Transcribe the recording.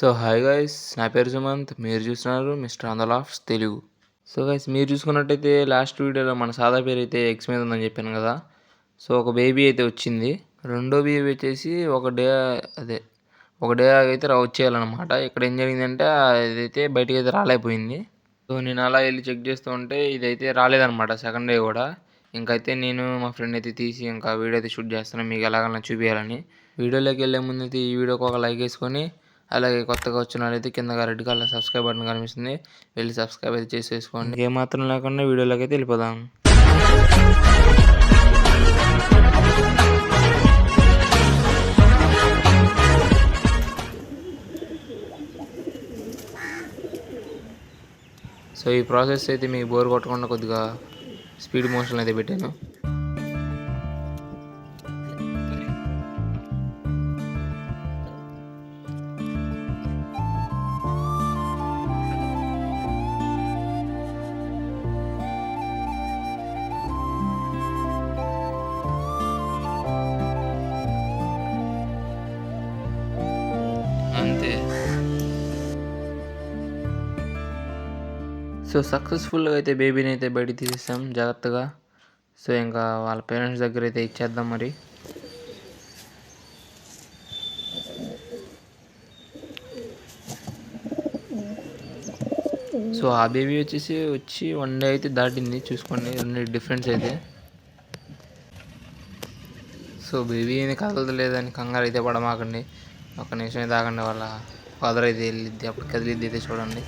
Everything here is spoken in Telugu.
సో హాయ్ గైస్ నా పేరు సుమంత్ మీరు చూస్తున్నారు Mister Offs Telugu so guys మీరు చూసుకున్నట్టయితే లాస్ట్ వీడియోలో మన సాదా పేరు అయితే ఎక్స్ మీద ఉందని చెప్పాను కదా. సో ఒక బేబీ అయితే వచ్చింది. రెండో బేబీ వచ్చేసి ఒక డే అదే ఒక డే అయితే వచ్చేయాలన్నమాట ఇక్కడ ఏం జరిగిందంటే ఇదైతే బయటికి అయితే రాలేకపోయింది. సో నేను అలా వెళ్ళి చెక్ చేస్తూ ఉంటే ఇదైతే రాలేదన్నమాట సెకండ్ డే కూడా. ఇంకైతే నేను మా ఫ్రెండ్ అయితే తీసి ఇంకా వీడియో అయితే షూట్ చేస్తాను మీకు ఎలాగైనా చూపించాలని వీడియోలోకి వెళ్ళే ముందు అయితే ఈ వీడియోకి ఒక లైక్ వేసుకొని అలాగే కొత్తగా వచ్చిన వాళ్ళైతే కింద రెడ్ కలర్ సబ్స్క్రైబ్ బటన్ కనిపిస్తుంది. వెళ్ళి సబ్స్క్రైబ్ అయితే చేసేసుకోండి. ఏమాత్రం లేకుండా వీడియోలోకి అయితే వెళ్ళిపోదాం. సో ఈ ప్రాసెస్ అయితే మీకు బోర్ కొట్టకుండా కొద్దిగా స్పీడ్ మోషన్ అయితే పెట్టాను. సో సక్సెస్ఫుల్గా అయితే బేబీని అయితే బయట తీసేసాం. జాగ్రత్తగా. సో ఇంకా వాళ్ళ పేరెంట్స్ దగ్గర అయితే ఇచ్చేద్దాం మరి. సో ఆ బేబీ వచ్చేసి వచ్చి వన్ డే అయితే దాటింది. చూసుకోండి రెండు డిఫరెన్స్ అయితే. సో బేబీ ఏమి కదలలేదని కంగారు అయితే పడమాకండి. ఒక నిమిషం దాకండి వాళ్ళ ఫాదర్ అయితే వెళ్ళిద్ది అప్పుడు కదిలిద్ది అయితే చూడండి.